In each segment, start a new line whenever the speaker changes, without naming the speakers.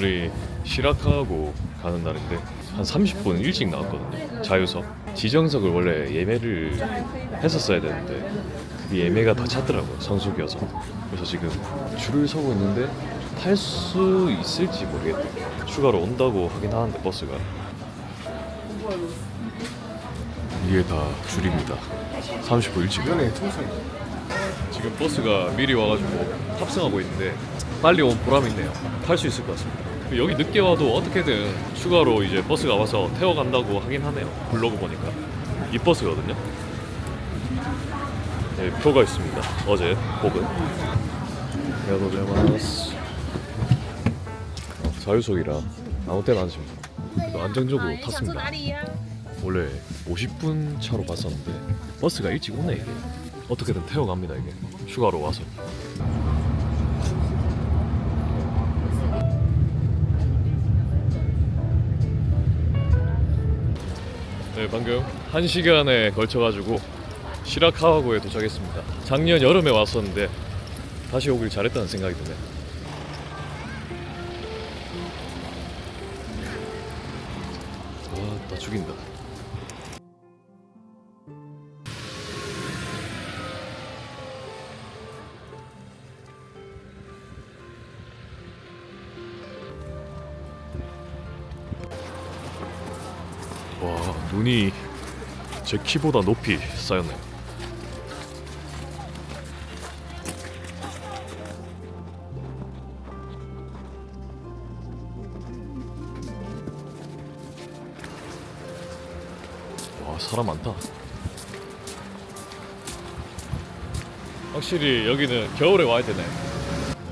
오늘이 시라카고 가는 날인데 한 30분 일찍 나왔거든요. 자유석. 지정석을 원래 예매를 했었어야 되는데 그 예매가 다 찼더라고요. 성수기여서. 그래서 지금 줄을 서고 있는데 탈 수 있을지 모르겠다. 추가로 온다고 하긴 하는데 버스가 이게 다 줄입니다. 30분 일찍. 지금 버스가 미리 와가지고 탑승하고 있는데 빨리 온 보람이 있네요. 탈 수 있을 것 같습니다. 여기 늦게 와도 어떻게든 추가로 이제 버스가 와서 태워 간다고 하긴 하네요. 블로그 보니까 이 버스거든요. 네, 표가 있습니다. 어제 혹은 야도레마스 자유석이라 아무 때나 앉습니다. 그래도 안정적으로 탔습니다. 원래 50분 차로 갔었는데 버스가 일찍 오네 이게. 어떻게든 태워갑니다 이게. 추가로 와서. 네 방금 한 시간에 걸쳐가지고 시라카와고에 도착했습니다. 작년 여름에 왔었는데 다시 오길 잘했다는 생각이 드네 와나 죽인다 눈이 제 키보다 높이 쌓였네요. 와 사람 많다. 확실히 여기는 겨울에 와야 되네.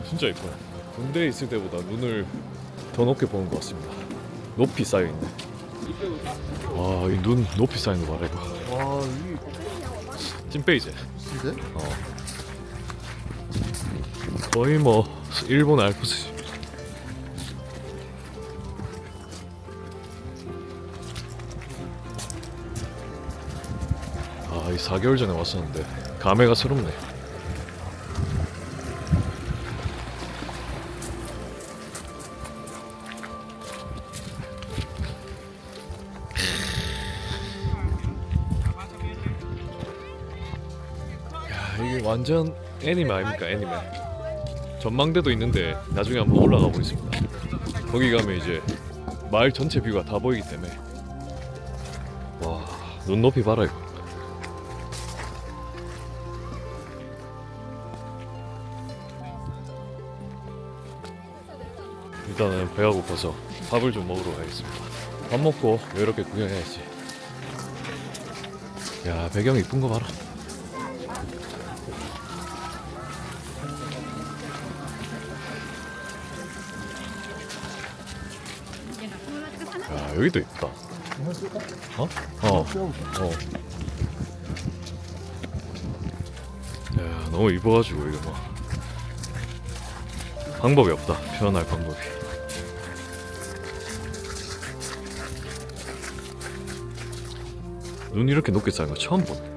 진짜 예뻐요. 군대에 있을 때보다 눈을 더 높게 보는 것 같습니다. 높이 쌓여 있네. 와, 이 눈 높이 쌓이는 거 봐라 이거.
와 이게
찐빼이제.
진짜?
어. 거의 뭐 일본 알프스. 아, 이 4개월 전에 왔었는데 감회가 새롭네. 완전 애니메 아닙니까? 애니메. 전망대도 있는데 나중에 한번 올라가 보겠습니다. 거기 가면 이제 마을 전체 뷰가 다 보이기 때문에. 와 눈높이 봐라 이거. 일단은 배가 고파서 밥을 좀 먹으러 가겠습니다. 밥 먹고 이렇게 구경해야지. 야 배경 이쁜 거 봐라 여기도 있다. 어? 어. 어. 야 너무 이뻐가지고 이거 뭐 방법이 없다. 표현할 방법이. 눈 이렇게 높게 쌓인 거 처음 보네.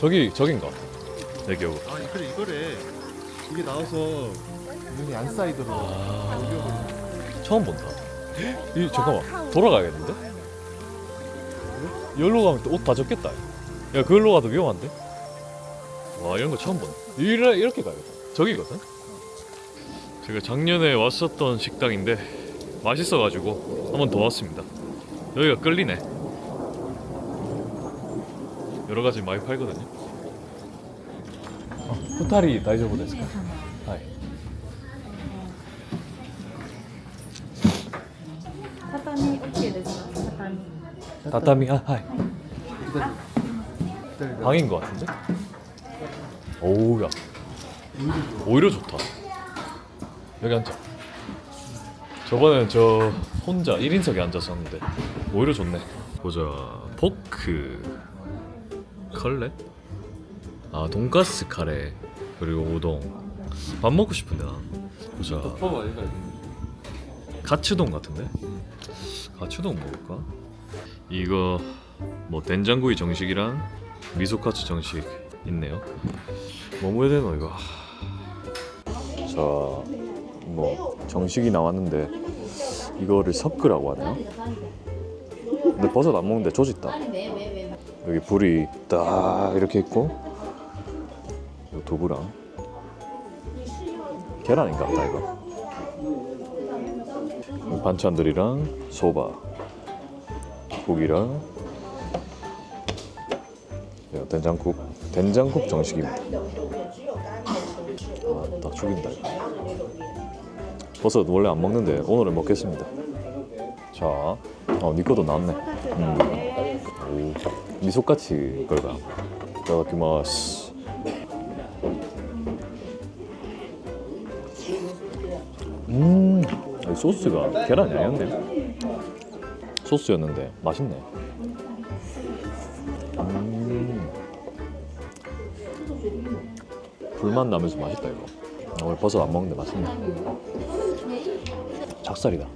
저기 저긴가? 내 기억으로.
아 그래 이거래 이게 나와서 눈이 안 쌓이도록
아, 처음 본다. 이 잠깐만 돌아가야겠는데? 여기로 가면 옷다 젖겠다. 야 그걸로 가도 위험한데? 와 이런 거 처음 보네. 이래 이렇게 가야겠다. 저기거든. 제가 작년에 왔었던 식당인데 맛있어가지고 한 번 더 왔습니다. 여기가 끌리네. 여러 가지 많이 팔거든요. 어, 후타리 다이저브 데스 까 하이.
畳 OK ですか畳
다타미 아 하이.
기다려 기다려
방인 것 같은데? 오우야 오히려 좋다 여기 앉자 저번에 저 혼자 1인석에 앉았었는데 오히려 좋네 보자 포크 컬렛 아 돈가스 카레 그리고 우동. 밥 먹고 싶은데 나 보자.
덮밥 아닌가?
가츠동 같은데? 가츠동 먹을까? 이거 뭐 된장구이 정식이랑 미소카츠 정식 있네요. 뭐 먹어야 되노 이거? 자뭐 정식이 나왔는데 이거를 섞으라고 하네요. 근데 버섯 안 먹는데 조짓다 여기 불이 딱 이렇게 있고 요 두부랑. 계란인가? 보다 이거. 반찬들이랑 소바 국이랑 야, 된장국 된장국 정식입니다 아딱 죽인다 이거. 버섯 원래 안 먹는데 오늘은 먹겠습니다 자, 어, 니 것도 나왔네 음. 오, 미소까치 걸가 이따다키마스 음, 이 소스가 계란이 아니었네. 소스였는데 맛있네. 음, 불맛 나면서 맛있다 이거. 오늘 버섯 안 먹는데 맛있네. 작살이다.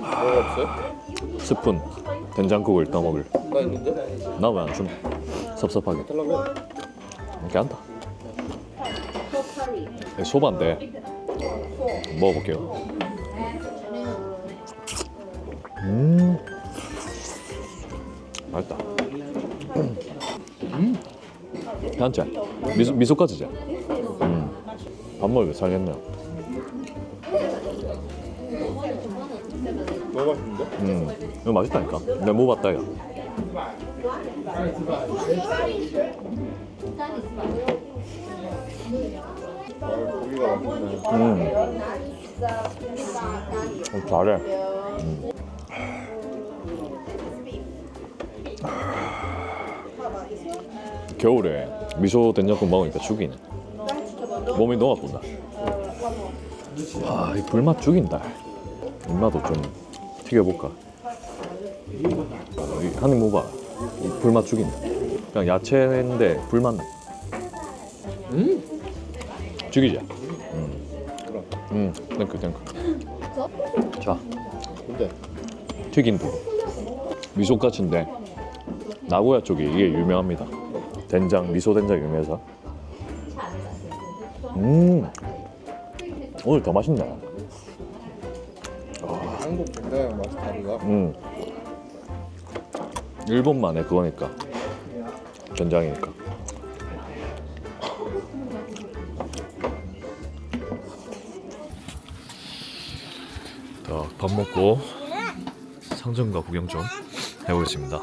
뭐가 없어요?
스푼 된장국을 떠먹을.
나 있는데?
나 왜 안 주노? 섭섭하게.
달라고 해.
이렇게 한다. 네, 소바인데 먹어볼게요. 음, 맛있다. 음, 한짜 미소 미소까지지. 음, 밥 먹으면 살겠네요.
맛있는데?
음, 이거 맛있다니까. 내가 먹어봤다 이거.
아, 고기가 맛있네.
음, 어, 잘해. 음. 겨울에 미소 된장국 먹으니까 죽이네. 몸이 녹아본다. 아, 이 불맛 죽인다. 입맛도 좀 튀겨볼까. 어, 이 한입 먹어봐. 이 불맛 죽인다. 그냥 야채인데 불맛 나.
음?
죽이지? 음. 음, 땡크, 땡크. 자,
근데
튀긴 두부. 미소까치인데 나고야 쪽이 이게 유명합니다. 된장, 미소 된장 유명해서. 음, 오늘 더 맛있네. 음, 일본만의 그거니까 된장이니까. 자, 밥 먹고 상점가 구경 좀 해보겠습니다.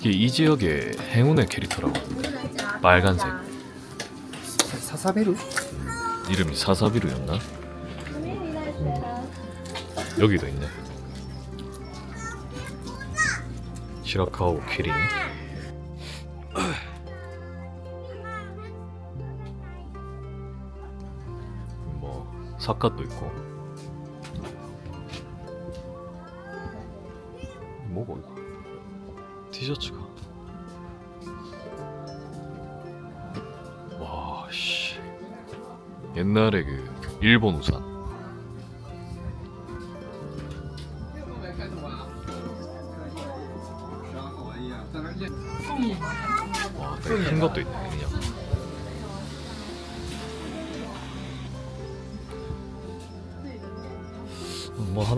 이게 이 지역의 행운의 캐릭터라고 빨간색
사사베루?
이름이 사사비루였나? 음, 여기도 있네. 시라카오 키링. 뭐 사카도 있고. 뭐고 이거? 티셔츠가. 와 씨. 옛날에 그 일본 우산.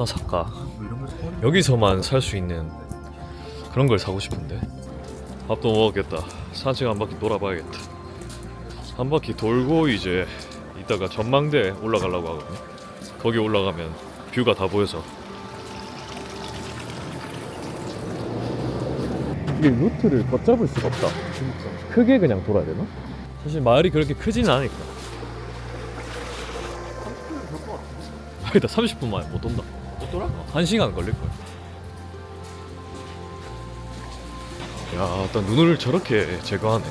하나 살까? 여기서만 살 수 있는 그런 걸 사고 싶은데. 밥도 먹었겠다. 산책 한 바퀴 돌아봐야겠다. 한 바퀴 돌고 이제 이따가 전망대 올라가려고 하거든요. 거기 올라가면 뷰가 다 보여서 이게 루트를 걷잡을 수가 없다. 크게 그냥 돌아야 되나? 사실 마을이 그렇게 크지는 않으니까. 아니다 30분 만에 못 온다.
못 돌아?
1시간 걸릴 거야. 야, 일단 눈을 저렇게 제거하네.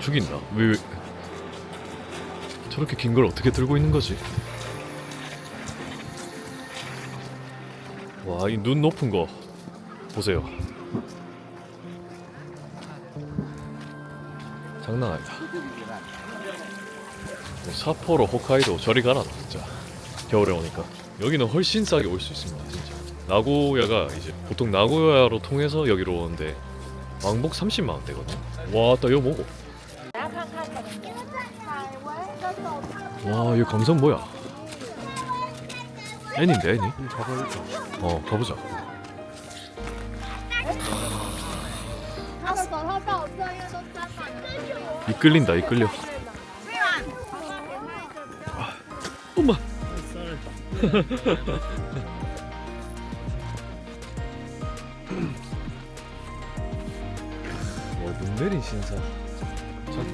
죽인다. 왜, 왜 저렇게 긴 걸 어떻게 들고 있는 거지? 와, 이 눈 높은 거 보세요. 장난 아니다. 뭐 사포로 홋카이도 저리 가라 진짜. 겨울에 오니까. 여기는 훨씬 싸게 올 수 있습니다 진짜. 나고야가 이제 보통 나고야로 통해서 여기로 오는데 왕복 30만 원대거든요. 와따 이거 뭐고 와 이거 감성 뭐야? 애니인데 애니?
가보자.
어 가보자 이끌린다 이끌려. 와, 눈 내린 신사. 자,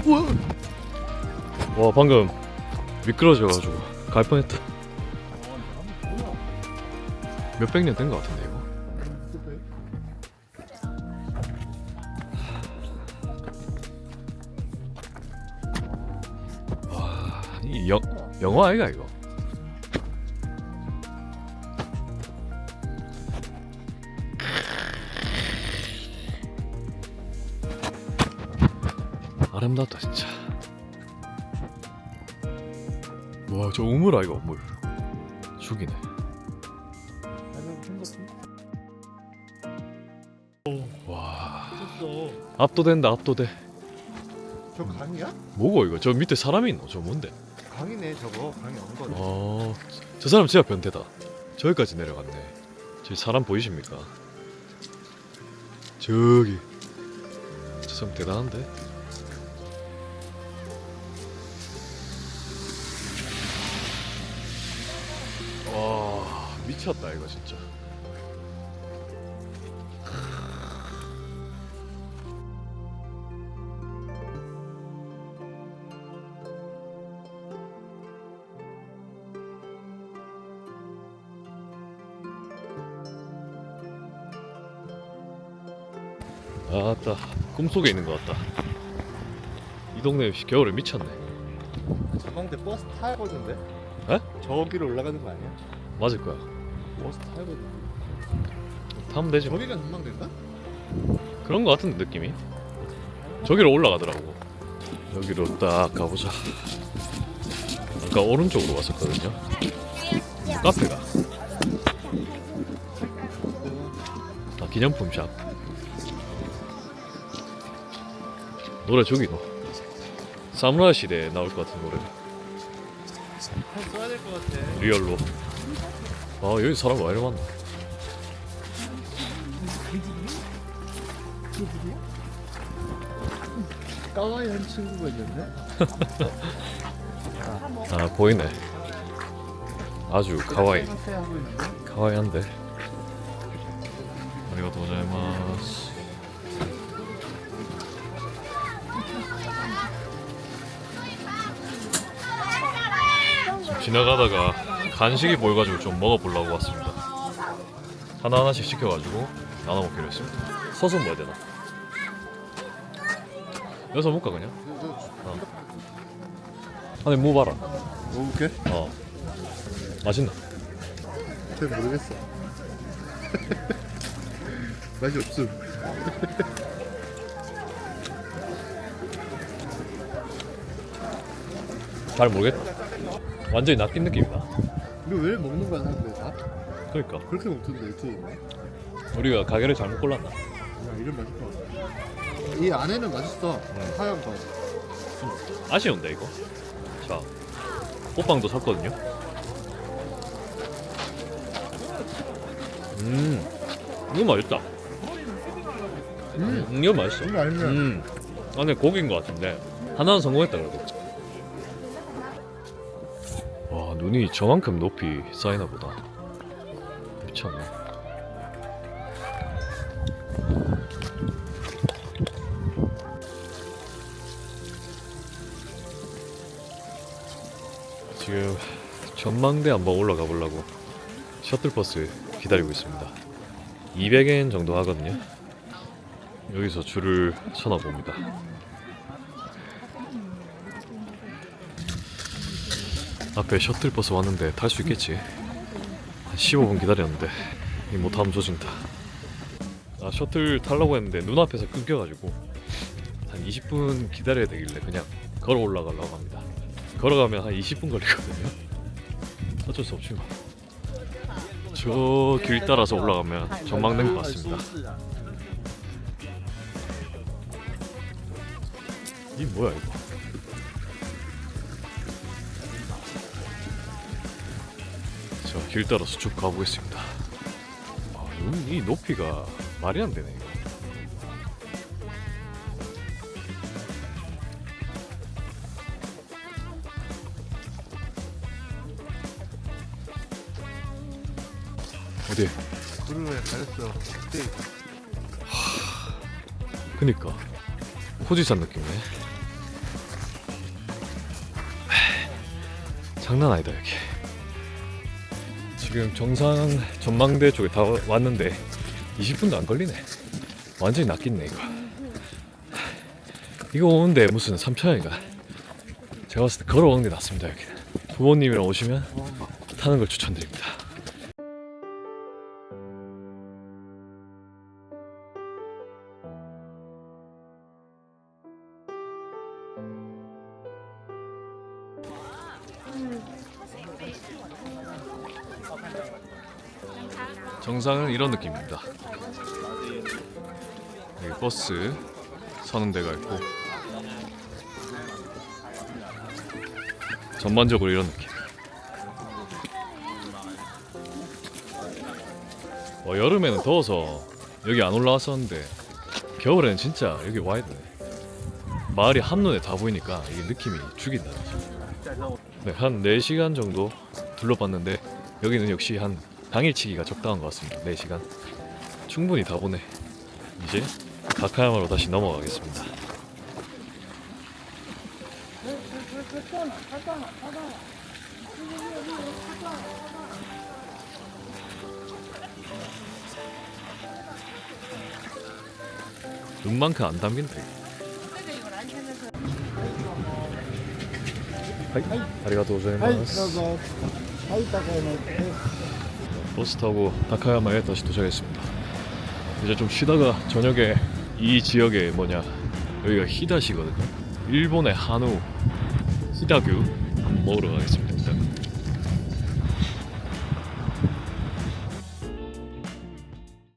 우와. 와, 방금 미끄러져가지고 갈 뻔했다. 몇백 년 된 것 같은데 이거. 와, 이 영, 영화 아이가 이거? 아름답다 진짜. 와, 저 우물 아이가 우물. 죽이네. 와. 압도된다 압도돼.
저 강이야?
뭐고 이거? 저 밑에 사람이 있노? 저 뭔데?
강이네 저거. 강이 온 거네.
어, 저 사람 진짜 변태다. 저기까지 내려갔네. 저기 사람 보이십니까? 저기. 저 사람 대단한데? 미쳤다 이거 진짜. 아따, 꿈속에 있는 것 같다. 이 동네 겨울에 미쳤네.
전망대 버스 타야 거든데?
에?
저기로 올라가는 거 아니야?
맞을 거야.
버스 타야 거든.
타면 되지 뭐.
저기가 전망대인가?
그런 거 같은데 느낌이? 저기로 올라가더라고. 여기로 딱 가보자. 아까 오른쪽으로 왔었거든요. 카페가. 아 기념품 샵. 노래 저기노 사무라이 시대에 나올 것 같은 노래.
한 써야 될 것 같아.
리얼로 아 여기 사람 왜 이리 많나
까와이 한 친구가 있는데?
아 보이네 아주 가와이? 가와이한데 아리가또 고자이마스 지나가다가 간식이 보여가지고 좀 먹어보려고 왔습니다 하나하나씩 시켜가지고 나눠 먹기로 했습니다 서서 먹어야 되나? 여기서 먹을까 그냥? 어. 안에 무 봐라
먹을게?
어 맛있나?
잘 모르겠어. 맛이 없음.
잘 모르겠다 완전히 낚인 느낌이다
이거 왜 먹는 거야 사람들 다?
그러니까
그렇게 먹던데 유튜브에.
우리가 가게를 잘못 골랐나?
야 이름 같아. 이 안에는 맛있어. 하얀 거.
아쉬운데 이거 자 호빵도 샀거든요 음 이거 맛있다
음.
음 이거 맛있어
이거 아니면
음 안에 고기인 것 같은데 하나는 성공했다 그래도 와 눈이 저만큼 높이 쌓이나 보다. 미쳤네. 지금 전망대 한번 올라가 보려고 셔틀버스 기다리고 있습니다. 200엔 정도 하거든요. 여기서 줄을 서나 봅니다. 앞에 셔틀버스 왔는데 탈 수 있겠지. 한 15분 기다렸는데 이 못하면 조진다. 아 셔틀 타려고 했는데 눈앞에서 끊겨가지고 한 20분 기다려야 되길래 그냥 걸어 올라가려고 합니다. 걸어가면 한 20분 걸리거든요. 어쩔 수 없지 뭐. 저길 따라서 올라가면 전망된 것 같습니다. 이 뭐야 이거? 자, 길 따라서 쭉 가보겠습니다. 아, 여기 이 높이가 말이 안 되네 이거. 어디?
구름에 가렸어. 그때
그니까 호지산 느낌이네. 장난 아니다 여기. 지금 정상 전망대 쪽에 다 왔는데 20분도 안 걸리네. 완전히 낚이네 이거. 이거 오는데 무슨 3천원인가? 제가 봤을 때 걸어오는 게 낫습니다 여기는. 부모님이랑 오시면 타는 걸 추천드립니다. 정상은 이런 느낌입니다. 여기 버스 서는 데가 있고 전반적으로 이런 느낌. 어, 여름에는 더워서 여기 안 올라왔었는데 겨울에는 진짜 여기 와야 되네. 마을이 한눈에 다 보이니까 이게 느낌이 죽인다. 네, 한 4시간 정도 둘러봤는데 여기는 역시 한 당일치기가 적당한 것 같습니다. 4시간 충분히 다 보네. 이제 다카야마로 다시 넘어가겠습니다. 눈만큼 안 아리가또 고자이마스. 버스 타고 다카야마에 다시 도착했습니다. 이제 좀 쉬다가 저녁에 이 지역에 뭐냐 여기가 히다시거든요. 일본의 한우 히다규 한번 먹으러 가겠습니다.